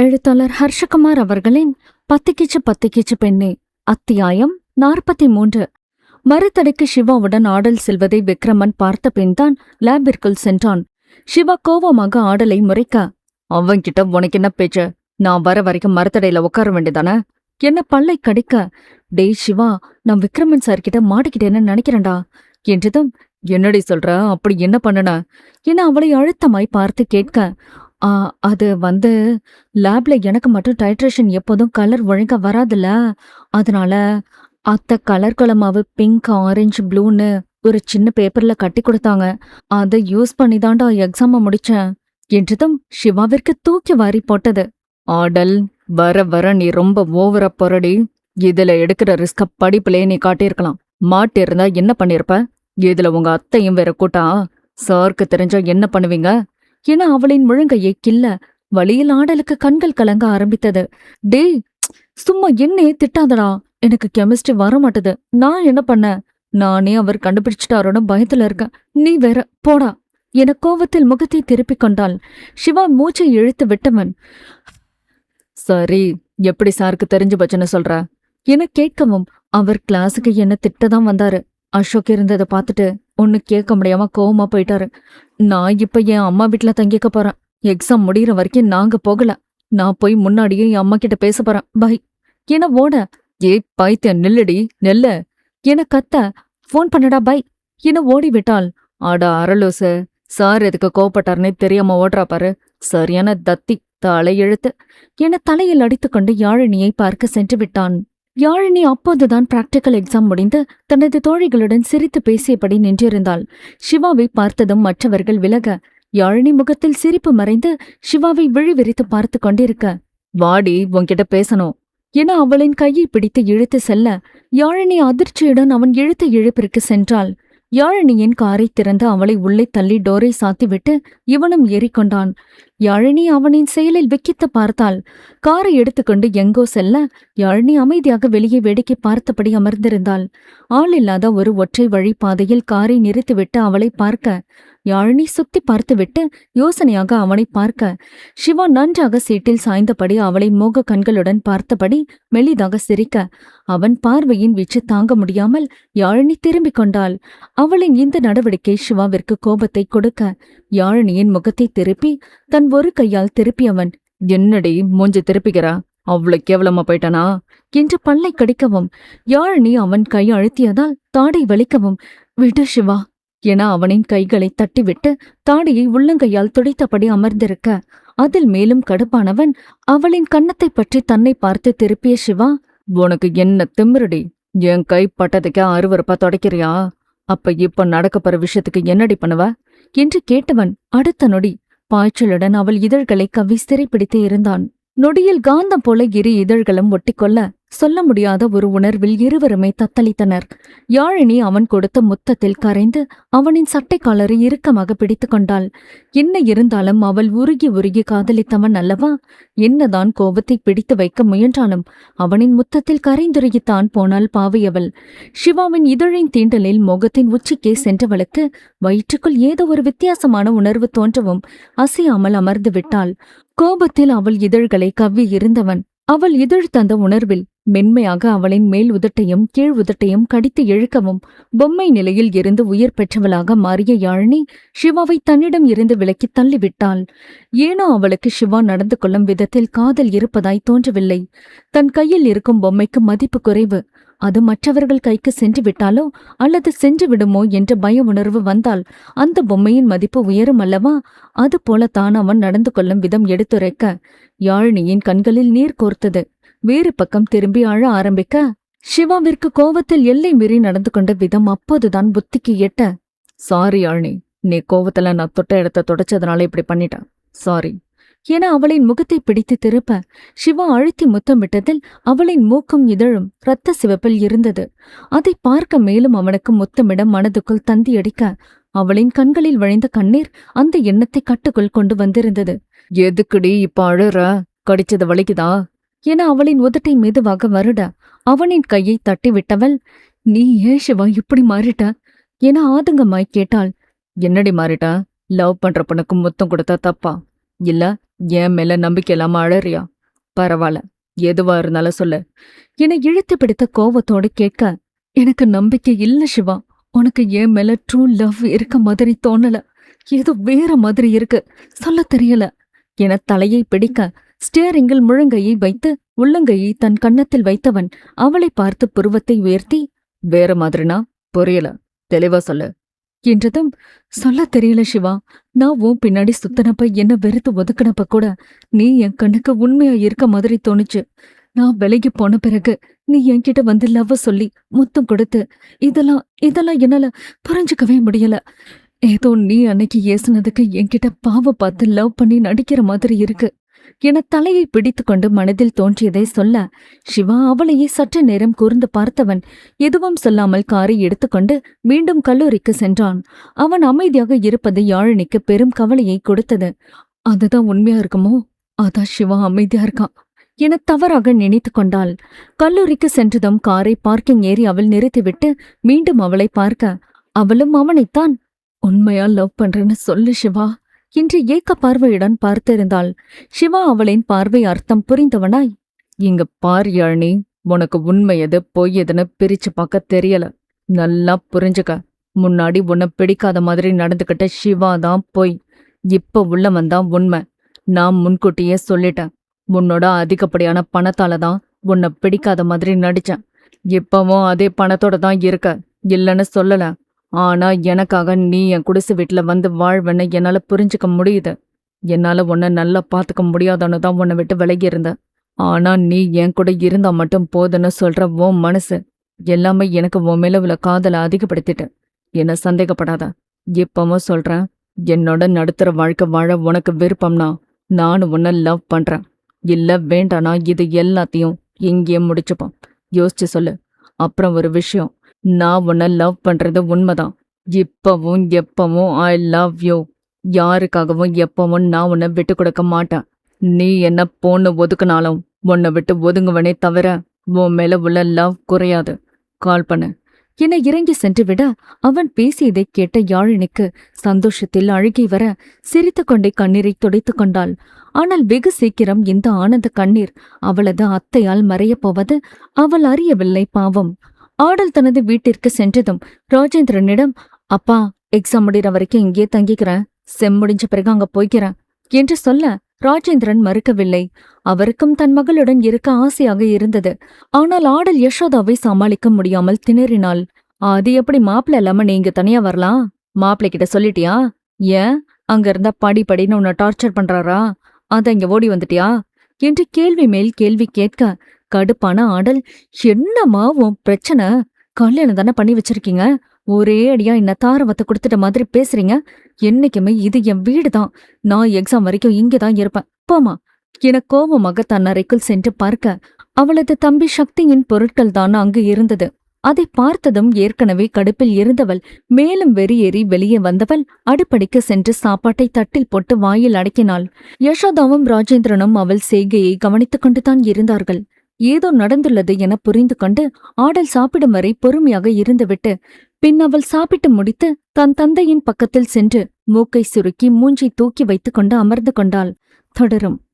எழுத்தாளர் ஹர்ஷகுமார் அவர்களின் பத்திக்கிச்சு பத்திக்கிச்சு பெண்ணே அத்தியாயம் நாற்பத்தி மூன்று மறுத்தடைக்கு சிவாவுடன் ஆடல் செல்வதை விக்ரமன் பார்த்த பின்தான் லேபிற்குள் சென்றான். சிவா கோபமாக ஆடலை முறைக்க அவன்கிட்ட உனக்கு என்ன பேச்சு? நான் வர வரைக்கும் மரத்தடையில உட்கார வேண்டியதானே? என்ன பல்லை கடிக்க? டேய் சிவா நான் விக்ரமன் சார்கிட்ட மாட்டிக்கிட்டேன்னு நினைக்கிறேன்டா. என்றதும் என்னடி சொல்ற? அப்படி என்ன பண்ணுன? என அவளை அழுத்தமாய் பார்த்து கேட்க அது வந்து லேப்ல எனக்கு மட்டும் டைட்ரேஷன் எப்போதும் கலர் ஒழுங்கா வராதுல்ல. அதனால அத்தை கலர் குளமாவு பிங்க் ஆரஞ்சு ப்ளூன்னு ஒரு சின்ன பேப்பர்ல கட்டி கொடுத்தாங்க. அதை யூஸ் பண்ணி தான்டா எக்ஸாம முடிச்சேன். என்றதும் சிவாவிற்கு தூக்கி வாரி போட்டது. ஆடல் வர வர நீ ரொம்ப ஓவரா புரடி இதுல எடுக்கிற ரிஸ்க படிப்புலயே நீ காட்டியிருக்கலாம். மாட்டு இருந்தா என்ன பண்ணிருப்ப? இதுல உங்க அத்தையும் வேற கூட்டா. சாருக்கு தெரிஞ்சா என்ன பண்ணுவீங்க? என அவளின் முழங்கையை கில்ல வழியில் ஆடலுக்கு கண்கள் கலங்க ஆரம்பித்தது. டேய் சும்மா என்னையே திட்டாதடா? எனக்கு கெமிஸ்ட்ரி வர மாட்டுது நான் என்ன பண்ண? நானே அவர் கண்டுபிடிச்சிட்டாரோன்னு பயத்துல இருக்கேன். நீ வேற போடா. என கோவத்தில் முகத்தை திருப்பிக் கொண்டாள். சிவா மூச்சை இழுத்து விட்டவன் சரி எப்படி சாருக்கு தெரிஞ்சு போச்சுன்னு சொல்ற? என கேட்கவும் அவர் கிளாஸுக்கு என்ன திட்டதான் வந்தாரு. அசோக் இருந்ததை பார்த்துட்டு ஒன்னு கேட்க முடியாம கோவமா போயிட்டாரு. நான் இப்ப என் அம்மா வீட்ல தங்கிக்க போறேன். எக்ஸாம் முடிகிற வரைக்கும் நாங்க போகல. நான் போய் முன்னாடியே என் அம்மா கிட்ட பேச போறேன். பை என ஓட? ஏய் பைத்தியம் நெல்லடி நெல்ல. என கத்த? ஃபோன் பண்ணடா பை என ஓடி விட்டாள் ஆடா அரலோ சார் எதுக்கு கோவப்பட்டார்னே தெரியாம ஓடுறா பாரு. சரியான தத்தி தலையெழுத்து என தலையில் அடித்துக்கொண்டு யாழினியை பார்க்க சென்று விட்டான். யாழினி அப்போதுதான் பிராக்டிக்கல் எக்ஸாம் முடிந்து தனது தோழிகளுடன் சிரித்து பேசியபடி நின்றிருந்தாள். சிவாவை பார்த்ததும் மற்றவர்கள் விலக யாழினி முகத்தில் சிரிப்பு மறைந்து சிவாவை விழிவிரித்து பார்த்து கொண்டிருக்க வாடி உன்கிட்ட பேசணும் என அவளின் கையை பிடித்து இழுத்து செல்ல யாழினி அதிர்ச்சியுடன் அவன் இழுத்த இழுப்பிற்கு சென்றாள். யாழினியின் காரை திறந்து அவளை உள்ளே தள்ளி டோரை சாத்திவிட்டு இவனும் ஏறிக்கொண்டான். யாழினி அவனின் செயலில் விக்கித்து பார்த்தாள். காரை எடுத்துக்கொண்டு எங்கோ செல்ல யாழினி அமைதியாக வெளியே வேடிக்கை பார்த்தபடி அமர்ந்திருந்தாள். ஆள் இல்லாத ஒரு ஒற்றை வழி பாதையில் காரை நிறுத்திவிட்டு அவளை பார்க்க யாழினி சுத்தி பார்த்துவிட்டு யோசனையாக அவனை பார்க்க சிவா நன்றாக சீட்டில் சாய்ந்தபடி அவளை மோக கண்களுடன் பார்த்தபடி மெலிதாக சிரிக்க அவன் பார்வையின் வீச்சு தாங்க முடியாமல் யாழினி திரும்பிக் கொண்டாள். அவளின் இந்த நடவடிக்கை சிவாவிற்கு கோபத்தை கொடுக்க யாழினியின் முகத்தை திருப்பி தன் ஒரு கையால் திருப்பியவன் என்னடி மூஞ்சி திருப்பிக்கிறா அவ்வளவு கேவலமா போயிட்டானா? என்று பல்லை கடிக்கவும் யாழினி அவன் கை அழுத்தியதால் தாடை வலிக்கவும் விடு சிவா என அவனின் கைகளை தட்டிவிட்டு தாடியை உள்ளங்கையால் துடைத்தபடி அமர்ந்திருக்க அதில் மேலும் கடுப்பானவன் அவளின் கன்னத்தை பற்றி தன்னை பார்த்து திருப்பிய சிவா உனக்கு என்ன திமிருடி? என் கை பட்டதுக்கு அருவருப்பா தொடக்கிறியா? அப்ப இப்ப நடக்க போற விஷயத்துக்கு என்னடி பண்ணுவ? என்று கேட்டவன் அடுத்த நொடி பாய்ச்சலுடன் அவள் இதழ்களை கவ்வி சிறைப்பிடித்து இருந்தான். நொடியில் காந்தம் போல இரு இதழ்களும் ஒட்டிக்கொள்ள சொல்ல முடியாத ஒரு உணர்வில் இருவருமே தத்தளித்தனர். யாழினி அவன் கொடுத்த முத்தத்தில் கரைந்து அவனின் சட்டைக்காலரை இறுக்கமாக பிடித்து கொண்டாள். என்ன இருந்தாலும் அவள் உருகி உருகி காதலித்தவன் அல்லவா? என்னதான் கோபத்தை பிடித்து வைக்க முயன்றாலும் அவனின் முத்தத்தில் கரைந்துருகித்தான் போனாள் பாவையவள். சிவாவின் இதழின் தீண்டலில் முகத்தின் உச்சிக்கே சென்றவளுக்கு வயிற்றுக்குள் ஏதோ ஒரு வித்தியாசமான உணர்வு தோன்றவும் அசையாமல் அமர்ந்து விட்டாள். கோபத்தில் அவள் இதழ்களை கவ்வி இருந்தவன். அவள் இதழ் தந்த உணர்வில் மென்மையாக அவளின் மேல் உதட்டையும் கீழ் உதட்டையும் கடித்து இழுக்கவும் பொம்மை நிலையில் இருந்து உயிர் பெற்றவளாக மாறிய யாழினி சிவாவை தன்னிடம் இருந்து விலக்கி தள்ளிவிட்டாள். ஏனோ அவளுக்கு சிவா நடந்து கொள்ளும் விதத்தில் காதல் இருப்பதாய் தோன்றவில்லை. தன் கையில் இருக்கும் பொம்மைக்கு மதிப்பு குறைவு. அது மற்றவர்கள் கைக்கு சென்று விட்டாலோ அல்லது சென்று விடுமோ என்ற பய உணர்வு வந்தால் அந்த பொம்மையின் மதிப்பு உயரும் அல்லவா? அது போலத்தான் அவன் நடந்து கொள்ளும் விதம் எடுத்துரைக்க யாழினியின் கண்களில் நீர் கோர்த்தது. வேறு பக்கம் திரும்பி அழ ஆரம்பிக்க சிவாவிற்கு கோவத்தில் எல்லை மீறி நடந்து கொண்ட விதம் அப்போதுதான் புத்திக்கு எட்ட. சாரி யாழினி நீ கோவத்துல நான் தொட்ட இடத்த தொடச்சதுனால இப்படி பண்ணிட்டேன். சாரி. என அவளின் முகத்தை பிடித்து திருப்ப சிவா அழுத்தி முத்தமிட்டதில் அவளின் மூக்கும் இதழும் இரத்த சிவப்பில் இருந்தது. அதை பார்க்க மேலும் அவனுக்கு முத்தமிட மனதுக்குள் தந்தியடிக்க அவளின் கண்களில் வழிந்த கண்ணீர் அந்த எண்ணத்தை கட்டுக்குள் கொண்டு வந்திருந்தது. எதுக்குடி இப்ப அழுற? கடிச்சது வலிக்குதா? என அவளின் உதட்டை மெதுவாக வருட அவனின் கையை தட்டி விட்டவள் நீ ஏன் சிவா இப்படி மாறிட்ட? என ஆதங்கமாய் கேட்டாள். என்னடி மாறிட்ட? லவ் பண்ற பொண்ணுக்கு முத்தம் கொடுத்தா தப்பா? இல்ல என் மேல நம்பிக்கை இல்லாம அழறியா? பரவாயில்ல எதுவா இருந்தாலும் சொல்லு. என்னை இழுத்து பிடித்த கோவத்தோடு கேட்க எனக்கு நம்பிக்கை இல்ல சிவா. உனக்கு என் மேல ட்ரூ லவ் இருக்க மாதிரி தோணல. ஏதோ வேற மாதிரி இருக்கு. சொல்ல தெரியல. என தலையை பிடிக்க ஸ்டியரிங்கில் முழங்கையை வைத்து உள்ளங்கையை தன் கன்னத்தில் வைத்தவன் அவளை பார்த்து புருவத்தை உயர்த்தி வேற மாதிரினா? புரியல. தெளிவா சொல்லு. என்றதும் சொல்ல தெரியல சிவா. நான் உன் பின்னாடி சுத்தனப்ப என்ன வெறுத்து ஒதுக்கினப்ப கூட நீ என் கண்ணுக்கு உண்மையா இருக்க மாதிரி தோணுச்சு. நான் விலகி போன பிறகு நீ என்கிட்ட வந்து லவ் சொல்லி முத்தம் கொடுத்து இதெல்லாம் இதெல்லாம் என்னால புரிஞ்சுக்கவே முடியல. ஏதோ நீ அன்னைக்கு ஏசுனதுக்கு என்கிட்ட பாவ பார்த்து லவ் பண்ணி நடிக்கிற மாதிரி இருக்கு. என தலையை பிடித்துக்கொண்டு மனதில் தோன்றியதை சொல்ல சிவா அவளையே சற்று நேரம் கூர்ந்து பார்த்தவன். எதுவும் சொல்லாமல் காரை எடுத்துக்கொண்டு மீண்டும் கல்லூரிக்கு சென்றான். அவன் அமைதியாக இருப்பது யாழினிக்கு பெரும் கவலையை கொடுத்தது. அதுதான் உண்மையா இருக்குமோ? அதான் சிவா அமைதியா இருக்கான் என தவறாக நினைத்து கொண்டாள். கல்லூரிக்கு சென்றதும் காரை பார்க்கிங் ஏரியாவில் நிறுத்திவிட்டு மீண்டும் அவளை பார்க்க அவளும் அவனைத்தான்? உண்மையா லவ் பண்றேன்னு சொல்லு சிவா. என்று ஏக்க பார்வையுடன் பார்த்திருந்தாள். சிவா அவளின் பார்வை அர்த்தம் புரிந்தவனாய். இங்க பார் யாழ்னி உனக்கு உண்மை எது பொய் எதுன்னு பிரிச்சு பார்க்க தெரியல. நல்லா புரிஞ்சுக்க. முன்னாடி உன்னை பிடிக்காத மாதிரி நடந்துக்கிட்ட சிவா தான் பொய். இப்ப உள்ளவன் தான் உண்மை. நான் முன்கூட்டியே சொல்லிட்டேன். உன்னோட அதிகப்படியான பணத்தால தான் உன்னை பிடிக்காத மாதிரி நடிச்சேன். இப்பவும் அதே பணத்தோட தான் இருக்க. இல்லைன்னு சொல்லல. ஆனா எனக்காக நீ என் குடிசை வீட்டில் வந்து வாழ்வன்னு என்னால புரிஞ்சுக்க முடியுது. என்னால உன்னை நல்லா பார்த்துக்க முடியாதன்னு தான் உன்னை விட்டு விலகி இருந்தேன் ஆனா நீ என் கூட இருந்தா மட்டும் போதுன்னு சொல்ற உன் மனசு எல்லாமே எனக்கு உன் மேல உள்ள காதலை அதிகப்படுத்திட்டு. என்ன சந்தேகப்படாத. இப்பவும் சொல்றேன். என்னோட நடுத்தர வாழ்க்கை வாழ உனக்கு விருப்பம்னா நான் உன்னை லவ் பண்றேன். இல்ல வேண்டானா இது எல்லாத்தையும் இங்கேயே முடிச்சுப்போம். யோசிச்சு சொல்லு. அப்புறம் ஒரு விஷயம். நான் உன்னை லவ் பண்றது உண்மைதான். இப்பவும் எப்பவும் ஐ லவ் யூ யாருக்காகவும் எப்பவும் நான் உன்னை விட்டு கொடுக்க மாட்டேன். நீ என்ன பொண்ணு ஒதுக்குனாலும் உன்னை விட்டு ஒதுங்குவனே தவிர உன் மேல உள்ள லவ் குறையாது. கால் பண்ணு. என இறங்கி சென்று விட அவன் பேசியதை கேட்ட யாழினிக்கு சந்தோஷத்தில் அழுகி வர சிரித்துக்கொண்டே கண்ணீரை துடைத்துக் கொண்டாள். ஆனால் வெகு சீக்கிரம் இந்த ஆனந்த கண்ணீர் அவளது அத்தையால் மறையப் போவது அவள் அறியவில்லை பாவம். ஆடல் தனது வீட்டிற்கு சென்றதும் ராஜேந்திரனிடம் அப்பா எக்ஸாம் முடிகிற வரைக்கும் இங்கேயே தங்கிக்கிறேன். செம் முடிஞ்ச பிறகு அங்க போய்க்கிறேன் என்று சொல்ல ராஜேந்திரன் மறுக்கவில்லை. அவருக்கும் தன் மகளுடன் இருக்க ஆசையாக இருந்தது. ஆனால் ஆடல் யசோதாவை சமாளிக்க முடியாமல் திணறினாள். அது எப்படி மாப்பிள்ள இல்லாம நீங்க தனியா வரலாம்? மாப்பிள்ளை கிட்ட சொல்லிட்டியா? ஏன்? அங்க இருந்தா படி படின்னு உன்னை டார்ச்சர் பண்றாரா? அத இங்க ஓடி வந்துட்டியா? என்று கேள்வி மேல் கேள்வி கேட்க கடுப்பான ஆடல். என்னம்மா உன் பிரச்சனை? கல்யாணம் தானே பண்ணி வச்சிருக்கீங்க? ஒரே அடியா என்ன தாரவத்தை கொடுத்துட்ட மாதிரி பேசுறீங்க? என்னைக்குமே இது என் வீடு தான் நான் எக்ஸாம் வரைக்கும் இங்கே தான் இருப்பேன். போமா என கோபமாக தன் அறைக்குள் சென்று பார்க்க. அவளது தம்பி சக்தியின் பொருட்கள் தான் அங்கு இருந்தது. அதை பார்த்ததும் ஏற்கனவே கடுப்பில் இருந்தவள் மேலும் வெறியேறி வெளியே வந்தவள் அடுப்படிக்கு சென்று சாப்பாட்டை தட்டில் போட்டு வாயில் அடக்கினாள். யசோதாவும் ராஜேந்திரனும் அவள் செய்கையை கவனித்துக் கொண்டுதான் இருந்தார்கள். ஏதோ நடந்துள்ளது என புரிந்து கொண்டு ஆடல் சாப்பிடும் வரை பொறுமையாக இருந்துவிட்டு பின் அவள் சாப்பிட்டு முடித்து தன் தந்தையின் பக்கத்தில் சென்று மூக்கை சுருக்கி மூஞ்சை தூக்கி வைத்துக் கொண்டு அமர்ந்து கொண்டாள். தொடரும்.